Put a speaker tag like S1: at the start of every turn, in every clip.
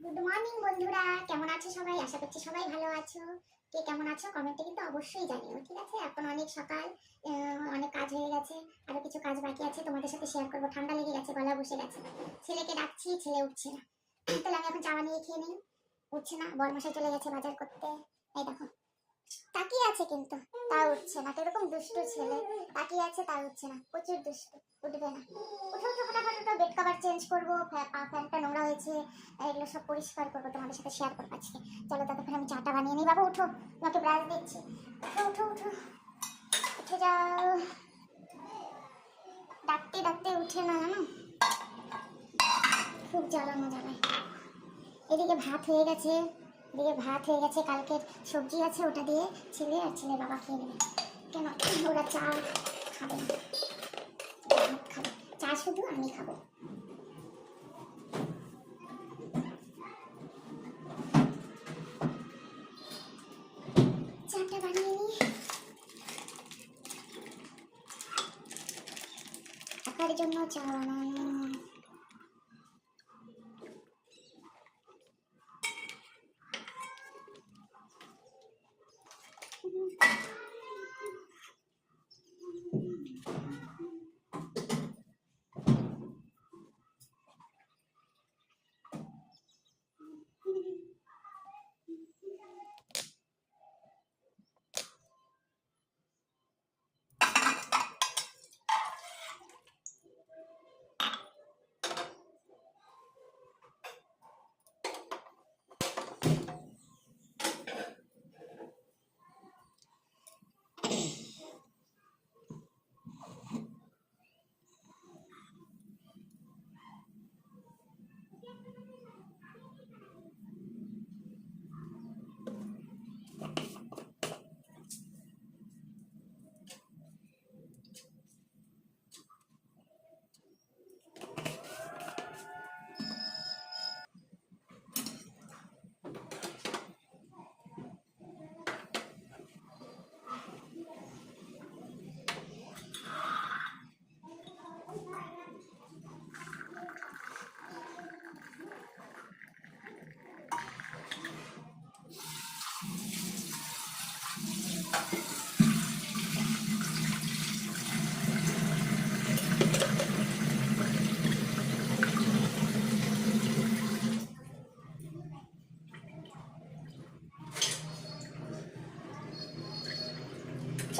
S1: Good morning বন্ধুরা। কেমন আছো সবাই? আশা করছি সবাই ভালো আছো। কে কেমন আছো? কমেন্টে কিন্তু অবশ্যই জানিও, ঠিক আছে? এখন অনেক সকাল অনেক কাজ হয়ে গেছে, আরও কিছু কাজ বাকি আছে, তোমাদের সাথে শেয়ার করব। ঠান্ডা লেগে গেছে, গলা বসে গেছে। ছেলেকে ডাকছি, ছেলে উঠছে না। তাহলে আমি এখন চা নিয়ে খেয়ে নিই। উঠছে না, বরমশাই চলে গেছে বাজার করতে। এই দেখো তাকিয়ে আছে কিন্তু। তা উঠছে না তো এরকম দুষ্টু ছেলে। তাকিয়ে আছে, তা উঠছে না। প্রচুর দুষ্টু, উঠবে না। উঠে উঠে ফটাফট, উঠো বেড কভার চেঞ্জ করব ফ্যানটা নোংরা হয়েছে, এগুলো সব পরিষ্কার করব, তোমাদের সাথে শেয়ার করব আজকে। চলো ততক্ষণ আমি চাটা বানিয়ে নিই। বাবা, উঠো, তোমাকে ব্রাশ দিচ্ছি। উঠো উঠো উঠো। উঠে যাও। ডাকতে ডাকতে উঠে না, জানো? খুব জ্বালানো জ্বালায়। এদিকে ভাত হয়ে গেছে। এদিকে ভাত হয়ে গেছে কালকের সবজি আছে, ওটা দিয়ে ছেলে আর ছেলে বাবা খেয়ে নেবে। কেন? ওরা চা খাবে চা শুধু আমি খাব। চাটা বানিয়ে জন্য চা বানানো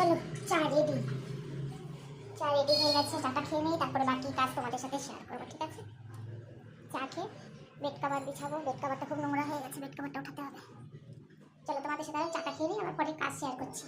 S1: চলো, চা রেডি চা রেডি হয়ে গেছে, চাটা খেয়ে নিই, তারপরে বাকি কাজ তোমাদের সাথে শেয়ার করব, ঠিক আছে? চা খেয়ে বেড কাভার বিছাবো বেড কাভারটা খুব নোংরা হয়ে গেছে বেড কাভারটা উঠাতে হবে। চলো তোমাদের সাথে চাটা খেয়ে নিই, আমার পরে কাজ শেয়ার করছি।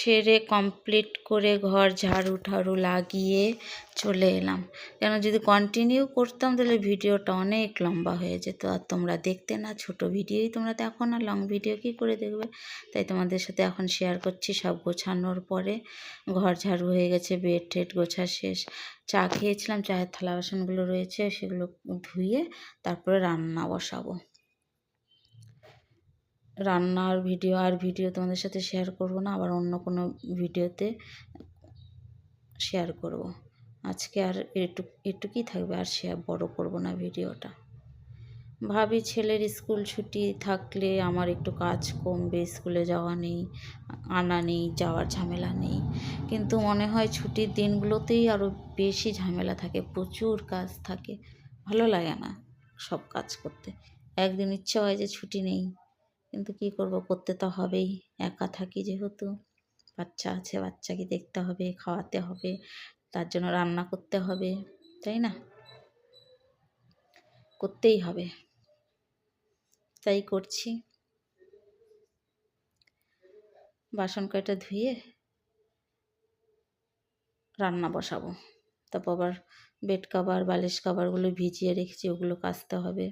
S2: সেরে কমপ্লিট করে ঘর ঝাড়ু ঠাড়ু লাগিয়ে চলে এলাম। কেন যদি কন্টিনিউ করতাম, তাহলে ভিডিওটা অনেক লম্বা হয়ে যেত। আর তোমরা দেখতে না, ছোট ভিডিওই তোমরা দেখো না লং ভিডিও কী করে দেখবে? তাই তোমাদের সাথে এখন শেয়ার করছি সব গোছানোর পরে। ঘর ঝাড়ু হয়ে গেছে বেড টেড গোছা শেষ। চা খেয়েছিলাম, চায়ের থালা বাসনগুলো রয়েছে, সেগুলো ধুয়ে তারপরে রান্না বসাবো। রান্নার ভিডিও আর ভিডিও তোমাদের সাথে শেয়ার করব না, আবার অন্য কোনো ভিডিওতে শেয়ার করব। আজকে আর এটু এটুকুই থাকবে, আর শেয়ার বড় করব না ভিডিওটা। ভাবি ছেলের স্কুল ছুটি থাকলে আমার একটু কাজ কমবে, স্কুলে যাওয়া নেই, আনা নেই, যাওয়ার ঝামেলা নেই। কিন্তু মনে হয় ছুটির দিনগুলোতেই আরও বেশি ঝামেলা থাকে, প্রচুর কাজ থাকে। ভালো লাগে না সব কাজ করতে। একদিন ইচ্ছা হয় যে ছুটি নেই। কিন্তু কি করব? করতে তো হবেই। একা থাকি যেহেতু। বাচ্চা আছে, বাচ্চাকে দেখতে হবে, খাওয়াতে হবে, তার জন্য রান্না করতে হবে, তাই না? করতেই হবে। তাই করছি। বাসন কয়টা ধুয়ে রান্না বসাবো। তারপর আবার বেড কাভার, বালিশ কাভারগুলো ভিজিয়ে রেখেছি, ওগুলো কাচতে হবে।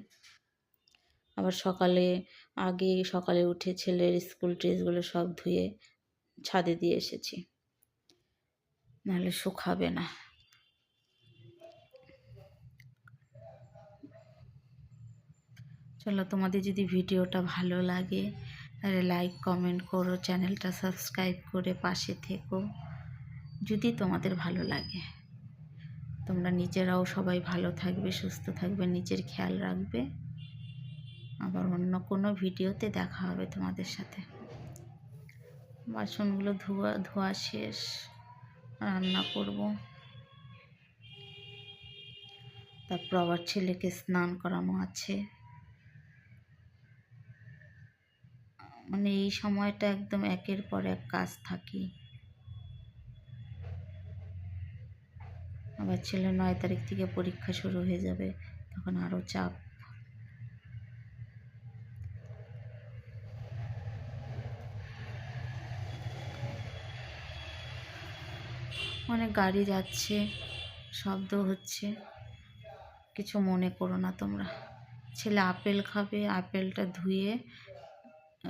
S2: আবার সকালে, আগে সকালে উঠে ছেলের স্কুল ড্রেসগুলো সব ধুয়ে ছাদে দিয়ে এসেছি। নাহলে শুকাবে না। চলো তোমাদের যদি ভিডিওটা ভালো লাগে, তাহলে লাইক কমেন্ট করো, চ্যানেলটা সাবস্ক্রাইব করে পাশে থেকো। যদি তোমাদের ভালো লাগে। তোমরা নিজেরাও সবাই ভালো থাকবে, সুস্থ থাকবে, নিজের খেয়াল রাখবে। আবার অন্য কোনো ভিডিওতে দেখা হবে তোমাদের সাথে। বাসনগুলো ধোয়া ধোয়া শেষ, রান্না করব। তারপর আবার ছেলেকে স্নান করানো আছে। মানে এই সময়টা একদম একের পর এক কাজ থাকে। আবার ছেলে নয় তারিখ থেকে পরীক্ষা শুরু হয়ে যাবে, তখন আরও চাপ অনেক গাড়ি যাচ্ছে, শব্দ হচ্ছে। কিছু মনে করো না তোমরা। ছেলে আপেল খাবে, আপেলটা ধুয়ে,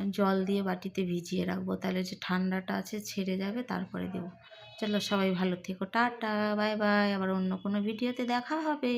S2: জল দিয়ে বাটিতে ভিজিয়ে রাখব। তাহলে যে ঠান্ডাটা আছে ছেড়ে যাবে, তারপরে দেবো। চলো সবাই ভালো থেকো। Tata, bye bye. আবার অন্য কোনো ভিডিওতে দেখা হবে।